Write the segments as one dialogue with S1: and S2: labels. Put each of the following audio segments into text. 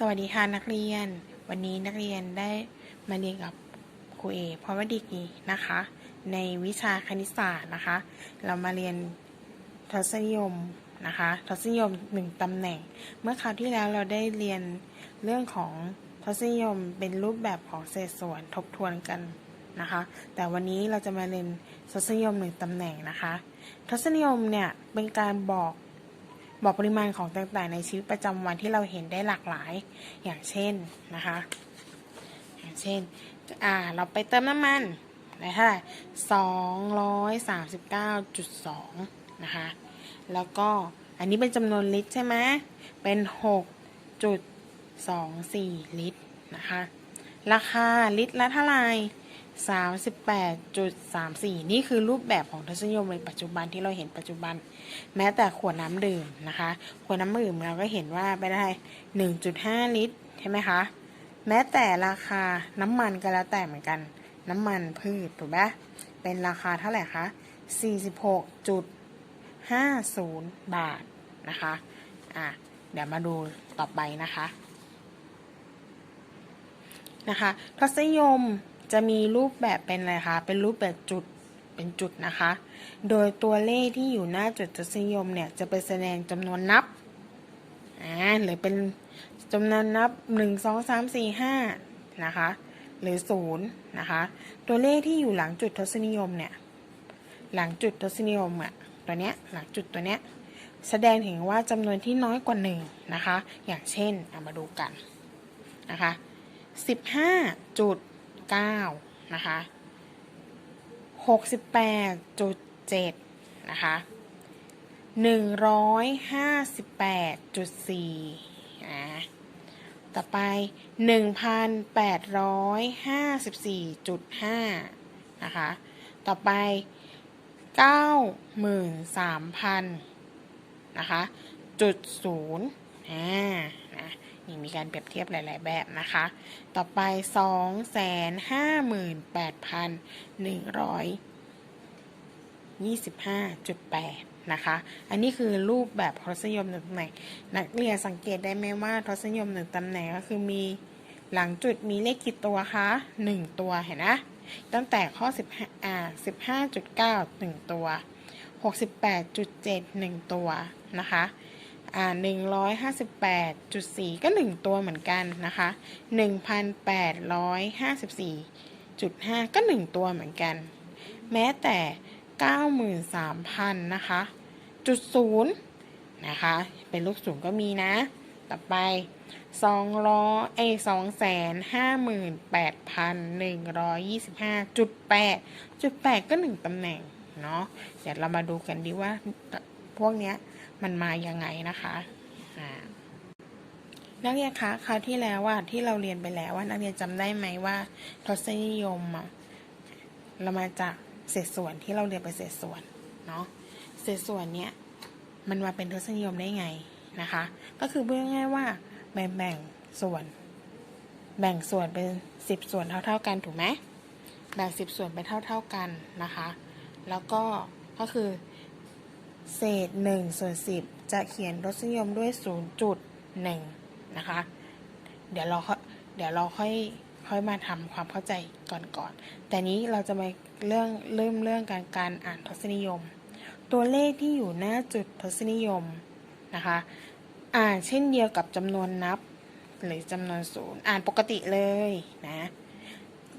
S1: สวัสดีค่ะนักเรียน วันนี้นักเรียนได้มาเรียนกับครูเอพรวดีกีนะคะ ในวิชาคณิตศาสตร์นะคะ เรามาเรียนทศนิยมนะคะทศนิยมหนึ่งตำแหน่ง เมื่อคราวที่แล้วเราได้เรียนเรื่องของทศนิยมเป็นรูปแบบของเศษส่วนทบทวนกันนะคะ แต่วันนี้เราจะมาเรียนทศนิยมหนึ่งตำแหน่งนะคะ ทศนิยมเนี่ยเป็นการบอก บอกปริมาณของต่างๆ ในชีวิตประจำวันที่เราเห็นได้หลากหลาย อย่างเช่นนะคะ อย่างเช่น อ่า เราไปเติมน้ำมันได้เท่าไรสองร้อยสามสิบเก้าจุดสองนะคะ แล้วก็อันนี้เป็นจำนวนลิตรใช่ไหมเป็นหกจุดสองสี่ลิตรนะคะ ราคาลิตรละเท่าไหร่ สามสิบแปดจุดสามสี่นี่คือรูปแบบของทศนิยมในปัจจุบันที่เราเห็นปัจจุบัน แม้แต่ขวดน้ำดื่มนะคะ ขวดน้ำดื่มเราก็เห็นว่าไปได้หนึ่งจุดห้าลิตร ใช่ไหมคะ แม้แต่ราคาน้ำมันก็แล้วแต่เหมือนกัน น้ำมันพืชถูกไหมเป็นราคาเท่าไหร่คะสี่สิบหกจุดห้าศูนย์บาทนะคะอะเดี๋ยวมาดูต่อไปนะคะนะคะทศนิยม จะมีรูปแบบเป็นอะไรคะ เป็นรูปแบบจุด เป็นจุดนะคะ โดยตัวเลขที่อยู่หน้าจุดทศนิยมเนี่ย จะไปแสดงจำนวนนับ อ่า หรือเป็นจำนวนนับ 1 2 3 4 5 นะคะ หรือ 0 นะคะ ตัวเลขที่อยู่หลังจุดทศนิยมเนี่ย หลังจุดทศนิยมอะตัวเนี้ย หลังจุดตัวเนี้ย แสดงถึงว่าจำนวนที่น้อยกว่า 1 นะคะ อย่างเช่น เอามาดูกัน นะคะ 15จุด 15.9นะคะ68.7นะคะ158.4อ่าต่อไป 1,854.5นะคะต่อไป 93,000นะคะจุดศูนย์อ่า นี่มีการเปรียบเทียบหลาย ๆ แบบนะคะ ต่อไป 258,125.8 นะคะ อันนี้คือรูปแบบทศนิยมหนึ่งตำแหน่ง นักเรียนสังเกตได้ไหมว่าทศนิยมหนึ่งตำแหน่งก็คือมีหลังจุดมีเลขกี่ตัวคะหนึ่งตัวเห็นนะ ตั้งแต่ข้อ 15อ่า15.9 1 ตัว 68.7 1 ตัวนะคะ อ่า158.4ก็1ตัวเหมือนกันนะคะ1,854.5ก็1ตัวเหมือนกัน แม้แต่93,000นะคะจุดศูนย์นะคะ เป็นลูกศูนย์ก็มีนะ ต่อไปสองร้อยเอสองแสนห้าหมื่นแปดพันหนึ่งร้อยยี่สิบห้าจุดแปดจุดแปดก็หนึ่งตำแหน่งเนาะเดี๋ยวเรามาดูกันดีว่าพวกเนี้ย มันมายังไงนะคะอ่านักเรียนคะคราวที่แล้วว่าที่เราเรียนไปแล้วว่านักเรียนจำได้ไหมว่าทศนิยมอะเรามาจากเศษส่วนที่เราเรียนไปเศษส่วนเนาะเศษส่วนเนี้ยมันมาเป็นทศนิยมได้ไงนะคะ ก็คือเพื่อง่ายๆว่าแบ่งแบ่งส่วน แบ่งส่วนเป็นสิบส่วนเท่า ๆ กันถูกไหมแบ่งสิบส่วนเป็นเท่า ๆกันนะคะ แล้วก็ก็คือ เศษหนึ่งส่วนสิบจะเขียนทศนิยมด้วยศูนย์จุดหนึ่งนะคะ เดี๋ยวเราค่อยเดี๋ยวเราค่อยค่อยมาทำความเข้าใจก่อนก่อน แต่นี้เราจะมาเรื่องเริ่มเรื่องการการอ่านทศนิยม ตัวเลขที่อยู่หน้าจุดทศนิยมนะคะ อ่านเช่นเดียวกับจำนวนนับ หรือจำนวนศูนย์อ่านปกติเลยนะ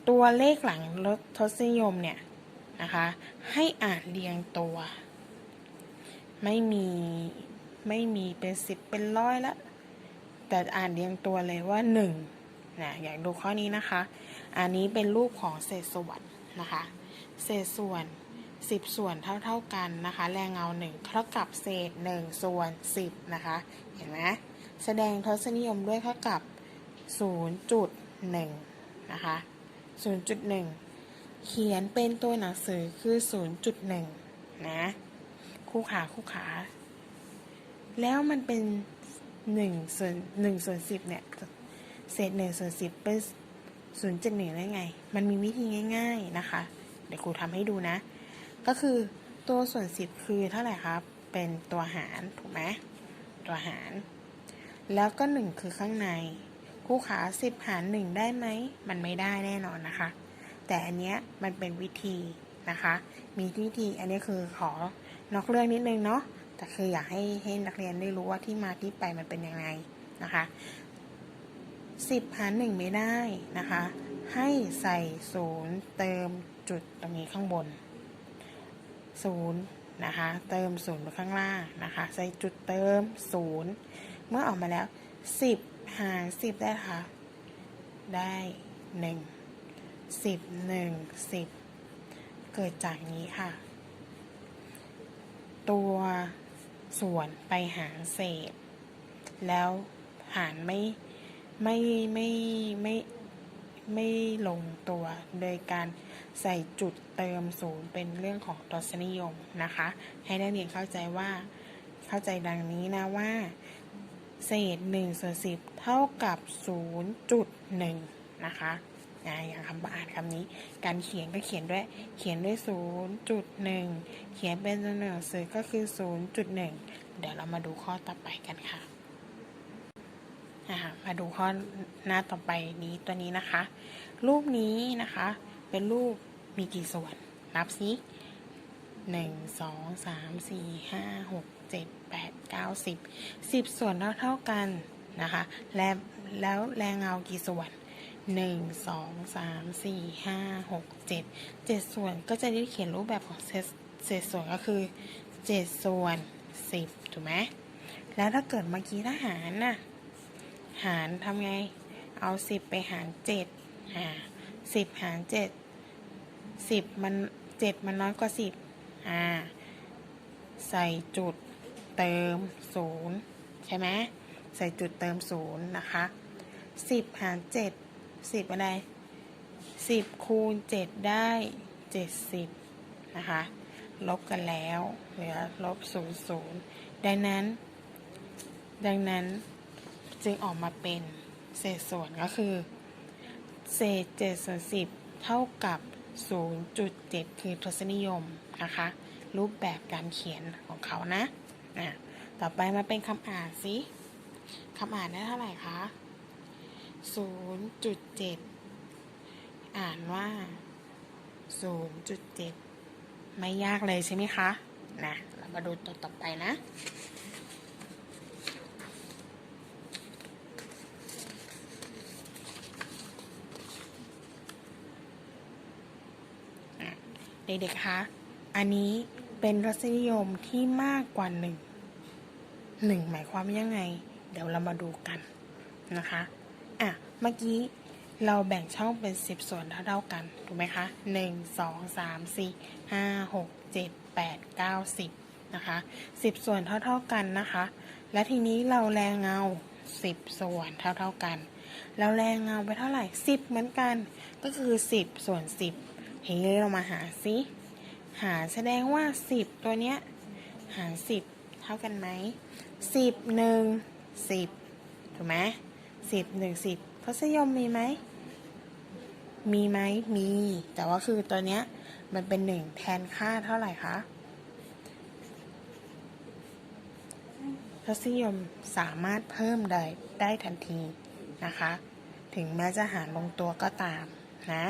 S1: ตัวเลขหลังลดทศนิยมเนี่ยนะคะ ให้อ่านเรียงตัว ไม่มีไม่มีเป็นสิบเป็นร้อยละ แต่อ่านเรียงตัวเลยว่าหนึ่งนะอยากดูข้อนี้นะคะ อันนี้เป็นรูปของเศษส่วนนะคะ เศษส่วน10ส่วนเท่าเท่ากันนะคะ แรงเงา1เท่ากับเศษ1ส่วน10นะคะ เห็นไหมแสดงทศนิยมด้วยเท่ากับ0.1นะคะ0.1เขียนเป็นตัวหนังสือคือ0.1นะ คู่ขาคู่ขา แล้วมันเป็น1ส่วน1ส่วน10เนี่ย เศษ1ส่วน10เป็น0.1ได้ไง มันมีวิธีง่าย ๆนะคะ เดี๋ยวครูทำให้ดูนะ ก็คือตัวส่วน10คือเท่าไหร่ครับ เป็นตัวหารถูกไหมตัวหาร แล้วก็1คือข้างในครูขาสิบหารหนึ่งได้ไหม มันไม่ได้แน่นอนนะคะ แต่อันเนี้ยมันเป็นวิธีนะคะ มีวิธี อันนี้คือขอ นอกเรื่องนิดนึงเนาะแต่คืออยากให้ให้นักเรียนได้รู้ว่าที่มาที่ไปมันเป็นยังไงนะคะสิบหารหนึ่งไม่ได้นะคะ ให้ใส่ศูนย์เติมจุดตรงนี้ข้างบนศูนย์นะคะ เติมศูนย์ไปข้างล่างนะคะ ใส่จุดเติมศูนย์เมื่อออกมาแล้วสิบหารสิบได้ค่ะได้หนึ่งสิบหนึ่งสิบเกิดจากนี้ค่ะ ตัวส่วนไปหารเศษ แล้วหารไม่ไม่ไม่ไม่ไม่ลงตัว โดยการใส่จุดเติมศูนย์เป็นเรื่องของทศนิยมนะคะ ให้นักเรียนเข้าใจว่าเข้าใจดังนี้นะว่า เศษ1ส่วน10 เท่ากับ 0.1 นะคะ อ่าอย่างคำอ่านคำนี้ การเขียนก็เขียนด้วย เขียนด้วย 0.1 เขียนเป็นตัวหนังสือก็คือ 0.1 เดี๋ยวเรามาดูข้อต่อไปกันค่ะมาดูข้อหน้าต่อไปนี้ตัวนี้นะคะ รูปนี้นะคะ เป็นรูปมีกี่ส่วน นับสิหนึ่งสองสามสี่ห้าหกเจ็ดแปดเก้าสิบสิบส่วนเท่าเท่ากันนะคะ และแล้วแรงเงากี่ส่วน หนึ่งสองสามสี่ห้าหกเจ็ดเจ็ดส่วนก็จะได้เขียนรูปแบบของเศษเศษส่วนก็คือเจ็ดส่วนสิบถูกไหมแล้วถ้าเกิดเมื่อกี้ถ้าหารน่ะหารทำไง เอาสิบไปหารเจ็ดอ่าสิบหารเจ็ดสิบมันเจ็ดมันน้อยกว่าสิบอ่าใส่จุดเติมศูนย์ใช่ไหมใส่จุดเติมศูนย์นะคะสิบหารเจ็ด สิบอะไรสิบคูณเจ็ดได้เจ็ดสิบนะคะ ลบกันแล้วเหลือลบศูนย์ศูนย์ดังนั้น ดังนั้นจึงออกมาเป็นเศษส่วนก็คือ เศษ7ส่วน10เท่ากับ 0.7 คือทศนิยมนะคะ รูปแบบการเขียนของเขานะอะต่อไปมาเป็นคำอ่านสิคำอ่านได้เท่าไหร่คะ 0.7อ่านว่า0.7ไม่ยากเลยใช่ไหมคะนะเรามาดูตัวต่อไปนะเด็กๆ คะ อันนี้เป็นรสนิยมที่มากกว่าหนึ่ง หนึ่งหมายความยังไง เดี๋ยวเรามาดูกันนะคะ เมื่อกี้เราแบ่งช่องเป็นสิบส่วนเท่าๆกัน ถูกไหมคะหนึ่งสองสามสี่ห้าหกเจ็ดแปดเก้าสิบนะคะสิบส่วนเท่าๆกันนะคะ และทีนี้เราแรงเงาสิบส่วนเท่าๆกัน เราแรงเงาไปเท่าไหร่สิบเหมือนกัน ก็คือสิบส่วนสิบทีนี้เรามาหาซิหาแสดงว่าสิบตัวเนี้ยหารสิบเท่ากันไหมสิบหนึ่งสิบถูกไหมสิบหนึ่งสิบทศนิยมมีไหม มีไหม มี แต่ว่าคือตัวเนี้ยมันเป็นหนึ่งแทนค่าเท่าไหร่คะทศนิยมสามารถเพิ่มได้ได้ทันทีนะคะ ถึงแม้จะหารลงตัวก็ตามนะ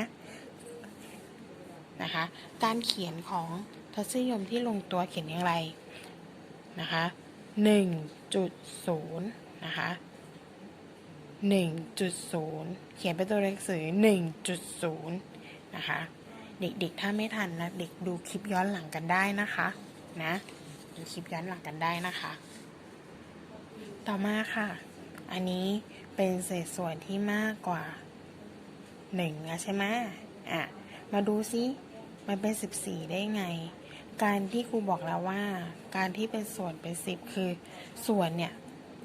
S1: นะคะ การเขียนของทศนิยมที่ลงตัวเขียนอย่างไรนะคะ1.0นะคะ 1.0 เขียนเป็นตัวหนังสือ 1.0 นะคะ เด็กๆ ถ้าไม่ทันนะเด็กดูคลิปย้อนหลังกันได้นะคะนะดูคลิปย้อนหลังกันได้นะคะ ต่อมาค่ะ อันนี้เป็นเศษส่วนที่มากกว่า1แล้วใช่ไหมอะ มาดูซิ มันเป็น 14 ได้ไง การที่ครูบอกแล้วว่า การที่เป็นส่วนเป็น 10 คือส่วนเนี่ย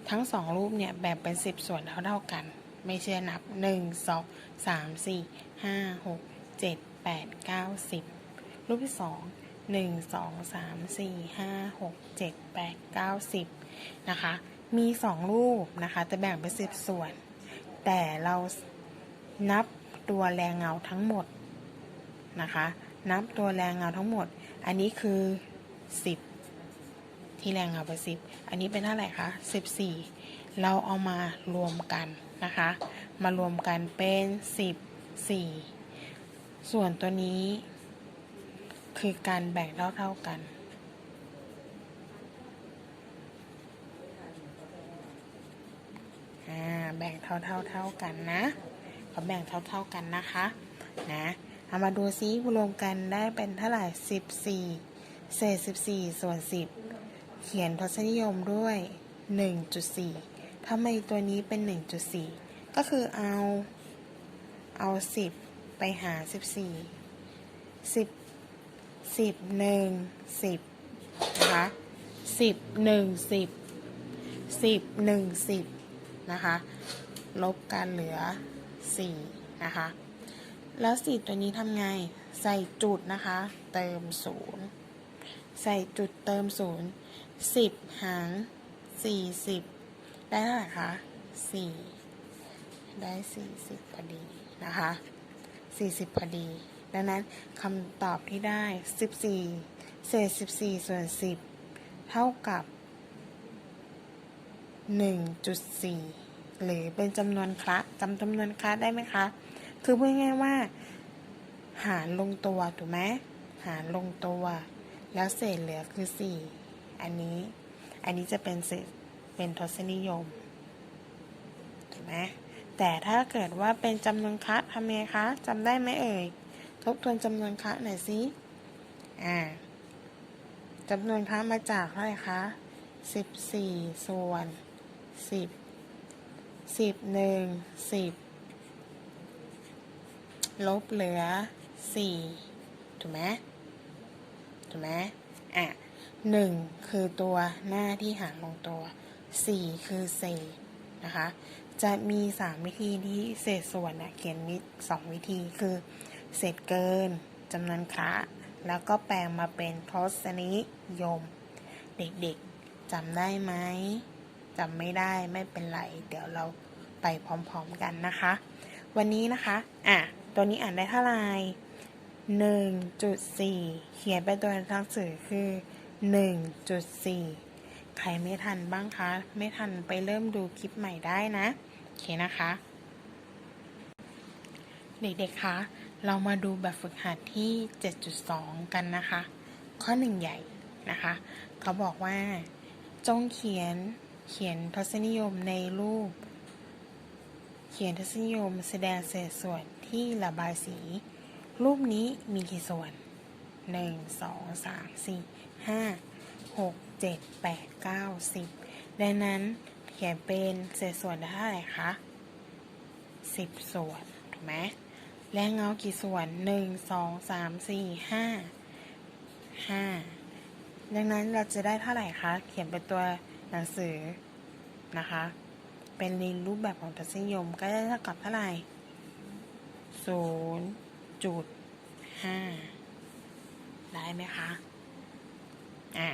S1: ทั้งสองรูปเนี่ยแบ่งเป็น10ส่วนเท่าๆกัน ไม่เชื่อนับ1 2 3 4 5 6 7 8 9 10รูปที่2 1 2 3 4 5 6 7 8 9 10นะคะ มี2รูปนะคะแต่แบ่งเป็น10ส่วน แต่เรานับตัวแรงเงาทั้งหมดนะคะ นับตัวแรงเงาทั้งหมด อันนี้คือ10 ที่แรงเงาไป10อันนี้เป็นเท่าไหร่คะ14เราเอามารวมกันนะคะ มารวมกันเป็นสิบสี่ส่วนตัวนี้ คือการแบ่งเท่าๆกันแบ่งเท่าเท่าเท่ากันนะเขาแบ่งเท่าเท่ากันนะคะนะเอามาดูซิรวมกันได้เป็นเท่าไหร่สิบสี่เศษสิบสี่ส่วนสิบ เขียนทศนิยมด้วยหนึ่งจุดสี่ทำไมตัวนี้เป็นหนึ่งจุดสี่ก็คือเอา เอาสิบไปหาสิบสี่สิบสิบหนึ่งสิบนะคะสิบหนึ่งสิบสิบหนึ่งสิบนะคะ ลบกันเหลือสี่นะคะ แล้วสี่ตัวนี้ทำไง ใส่จุดนะคะ เติมศูนย์ใส่จุดเติมศูนย์ สิบหารสี่สิบได้เท่าไหร่คะสี่ได้สี่สิบพอดีนะคะสี่สิบพอดี ดังนั้นคำตอบที่ได้สิบสี่เศษสิบสี่ส่วนสิบเท่ากับหนึ่งจุดสี่หรือเป็นจำนวนคละจำจำนวนคละได้ไหมคะ คือพูดง่ายว่า หารลงตัวถูกไหมหารลงตัว แล้วเศษเหลือคือสี่ อันนี้ อันนี้จะเป็นเศษเป็นทศนิยมถูกไหมแต่ถ้าเกิดว่าเป็นจำนวนคะทำไงคะจำได้ไหมเอ่ย ทบทวนจำนวนคะหน่อยสิอ่าจำนวนคะมาจากเท่าไรคะสิบสี่ส่วนสิบสิบหนึ่งสิบลบเหลือสี่ถูกไหมถูกไหมอะ หนึ่งคือตัวหน้าที่หารลงตัวสี่คือเศษนะคะ จะมีสามวิธีที่เศษส่วนนะเขียนมิสองวิธีคือเศษเกินจำนวนคะแล้วก็แปลงมาเป็นทศนิยม เด็กๆจำได้ไหมจำไม่ได้ไม่เป็นไร เดี๋ยวเราไปพร้อมๆกันนะคะ วันนี้นะคะอะตัวนี้อ่านได้เท่าไหร่หนึ่งจุดสี่เขียนเป็นตัวหนังสือคือ หนึ่งจุดสี่ใครไม่ทันบ้างคะ ไม่ทันไปเริ่มดูคลิปใหม่ได้นะ โอเคนะคะ เด็กๆ คะ เรามาดูแบบฝึกหัดที่ 7.2 กันนะคะ ข้อหนึ่งใหญ่นะคะ เขาบอกว่า จงเขียนเขียนทศนิยมในรูป เขียนทศนิยมแสดงเศษส่วนที่ระบายสี รูปนี้มีกี่ส่วน 1 2 3 4 5 6 7 8 9 10ดังนั้นเขียนเป็นเศษส่วนได้เท่าไหร่คะ10ส่วนถูกไหมและเงากี่ส่วน1 2 3 4 5 5ดังนั้นเราจะได้เท่าไหร่คะเขียนเป็นตัวหนังสือนะคะ เป็นในรูปแบบของทศนิยมก็จะเท่ากับเท่าไหร่ศูนย์จุดห้าได้ไหมคะ อ่า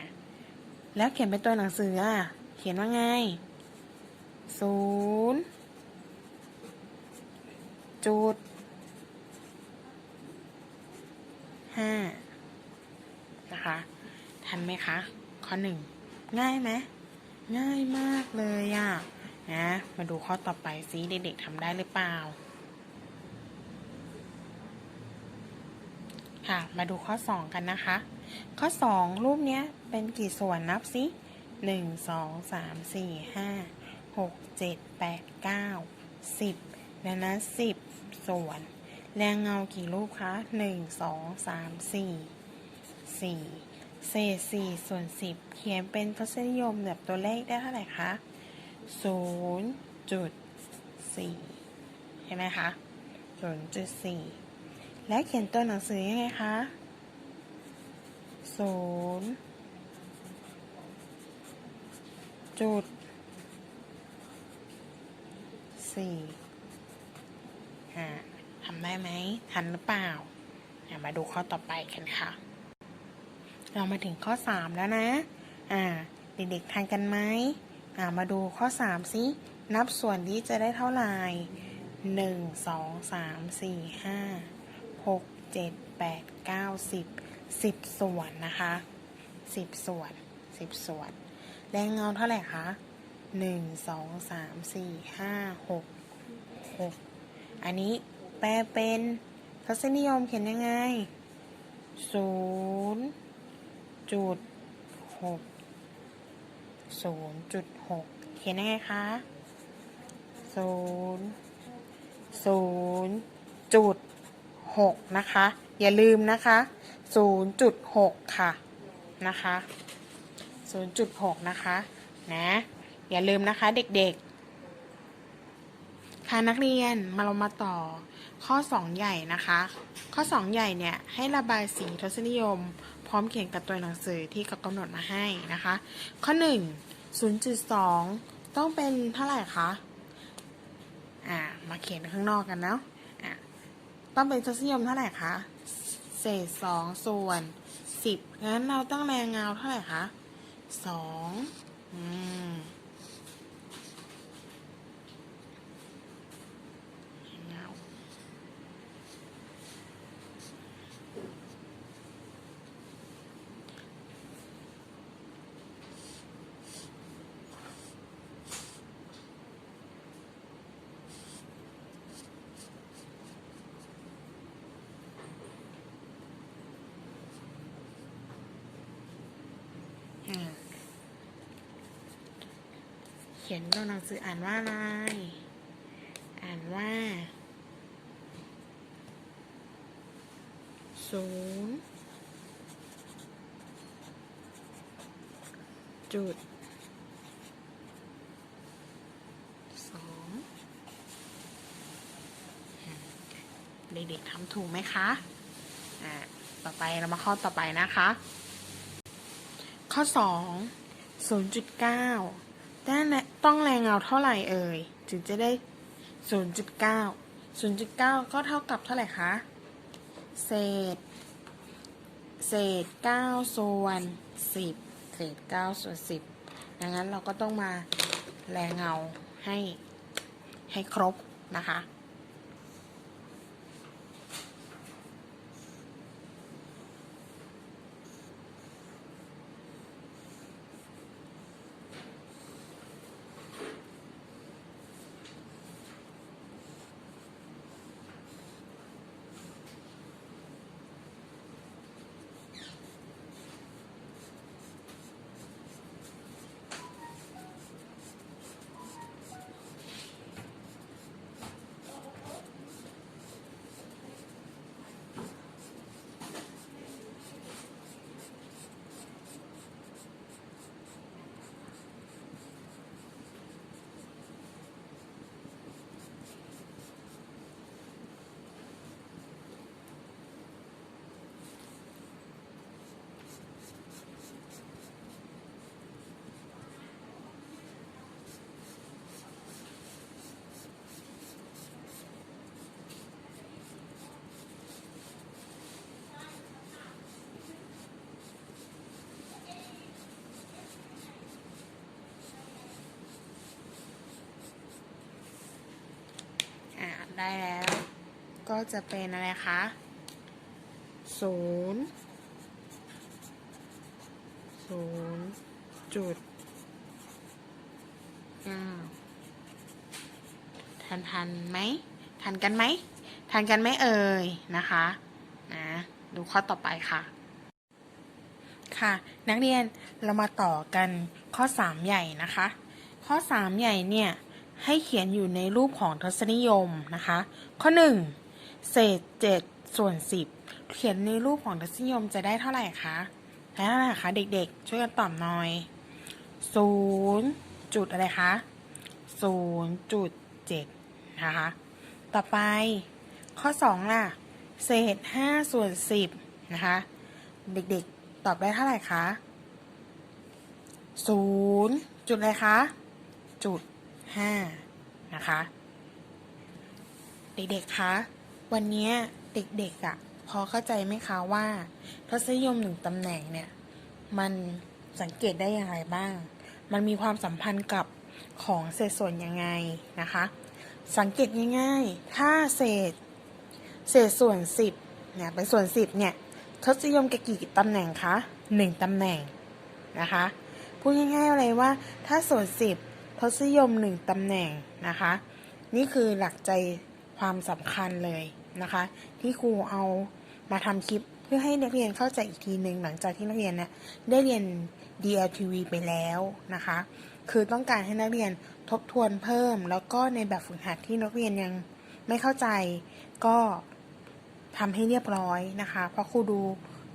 S1: แล้วเขียนเป็นตัวหนังสืออะ เขียนว่าไงศูนย์จุดห้านะคะ ทันไหมคะ ข้อหนึ่งง่ายไหมง่ายมากเลยอะนะ มาดูข้อต่อไปซิเด็กๆทำได้หรือเปล่า ค่ะ มาดูข้อ2กันนะคะ ข้อ 2 รูปเนี้ยเป็นกี่ส่วนนับสิหนึ่งสองสามสี่ห้าหกเจ็ดแปดเก้าสิบดังนั้นสิบส่วน แรงเงากี่รูปคะหนึ่งสองสามสี่สี่เศษสี่ส่วนสิบเขียนเป็นทศนิยมแบบตัวเลขได้เท่าไหร่คะศูนย์จุดสี่ใช่ไหมคะศูนย์จุดสี่และเขียนตัวหนังสือยังไงคะ ศูนย์จุดสี่อ่าทำได้ไหม ทันหรือเปล่า มาดูข้อต่อไปกันค่ะ เรามาถึงข้อ 3 แล้วนะ อ่า เด็กๆทันกันไหมอ่า มาดูข้อ 3 สิ นับส่วนที่จะได้เท่าไหร่หนึ่งสองสามสี่ห้าหกเจ็ดแปดเก้าสิบ สิบส่วนนะคะสิบส่วนสิบส่วน แรงเงาเท่าไหร่คะหนึ่งสองสามสี่ห้าหกหกอันนี้แปลเป็นทศนิยมเขียนยังไงศูนย์จุดหกศูนย์จุดหกเขียนยังไงคะศูนย์ศูนย์จุดหกนะคะ อย่าลืมนะคะศูนย์จุดหกค่ะนะคะศูนะคะนะอย่าลืมนะคะเด็กๆ ค่ะนักเรียนมาเรามาต่อข้อ 2 ใหญ่นะคะ ข้อ 2 ใหญ่เนี่ยให้ระบายสีทศนิยม พร้อมเขียนกับตัวหนังสือที่เขากำหนดมาให้นะคะ ข้อ 1 0.2 ต้องเป็นเท่าไหร่คะอ่ามาเขียนข้างนอกกันเนาะอะต้องเป็นทศนิยมเท่าไหร่คะ เศษ2ส่วน10งั้นเราต้องแรงเงาเท่าไหร่คะ2อืมเงาอ่าเขียนตัวหนังสืออ่านว่าอะไร อ่านว่าศูนย์จุดสองเด็กๆทำถูกไหมคะ อ่า ต่อไปเรามาข้อต่อไปนะคะ ข้อสองศูนย์จุดเก้า ต้องแรงเงาเท่าไหร่เอ่ย ถึงจะได้ศูนย์จุดเก้าศูนย์จุดเก้าก็เท่ากับเท่าไหร่คะ เศษ เศษเก้าส่วนสิบเศษเก้าส่วนสิบดังนั้นเราก็ต้องมาแรงเงาให้ให้ครบนะคะ อ่า ได้แล้ว ก็จะเป็นอะไรคะศูนย์ศูนย์จุดเก้าทันทันไหมทันกันไหมทันกันไหมเอ่ยนะคะนะดูข้อต่อไปค่ะ ค่ะ นักเรียนเรามาต่อกันข้อ 3 ใหญ่นะคะ ข้อ 3 ใหญ่เนี่ย ให้เขียนอยู่ในรูปของทศนิยมนะคะ ข้อ 1 เศษ 7 ส่วน 10 เขียนในรูปของทศนิยมจะได้เท่าไหร่คะได้เท่าไหร่คะเด็กๆ ช่วยกันตอบหน่อย0จุดอะไรคะ0จุด7นะคะ ต่อไปข้อ 2 ล่ะ เศษ 5 ส่วน 10 นะคะ เด็กๆ ตอบได้เท่าไหร่คะ0จุดอะไรคะ จุด 5 นะคะ เด็กๆ คะ วันนี้เด็กๆอะพอเข้าใจไหมคะว่าทศนิยมหนึ่งตำแหน่งเนี่ย มันสังเกตได้อย่างไรบ้าง มันมีความสัมพันธ์กับของเศษส่วนยังไงนะคะ สังเกตง่ายๆ ถ้าเศษ เศษส่วน 10เนี่ยเป็นส่วน 10เนี่ยทศนิยมกับกี่ตำแหน่งคะ1ตำแหน่งนะคะ พูดง่ายๆเลยว่าถ้าส่วน 10 ทศนิยมหนึ่งตำแหน่งนะคะ นี่คือหลักใจความสำคัญเลยนะคะ ที่ครูเอามาทำคลิปเพื่อให้นักเรียนเข้าใจอีกทีหนึ่งหลังจากที่นักเรียนเนี่ยได้เรียน DLTV ไปแล้วนะคะ คือต้องการให้นักเรียนทบทวนเพิ่ม แล้วก็ในแบบฝึกหัดที่นักเรียนยังไม่เข้าใจก็ทำให้เรียบร้อยนะคะ เพราะครูดู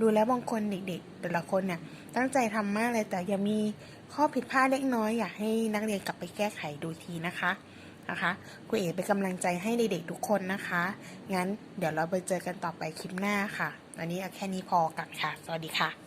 S1: ดูแล้วบางคนเด็กๆ แต่ละคนเนี่ยตั้งใจทำมากเลยแต่ยังมี ข้อผิดพลาดเล็กน้อยอยากให้นักเรียนกลับไปแก้ไขดูทีนะคะนะคะครูเอ๋เป็นกำลังใจให้เด็กๆทุกคนนะคะ งั้นเดี๋ยวเราไปเจอกันต่อไปคลิปหน้าค่ะ วันนี้เอาแค่นี้พอกันค่ะ สวัสดีค่ะ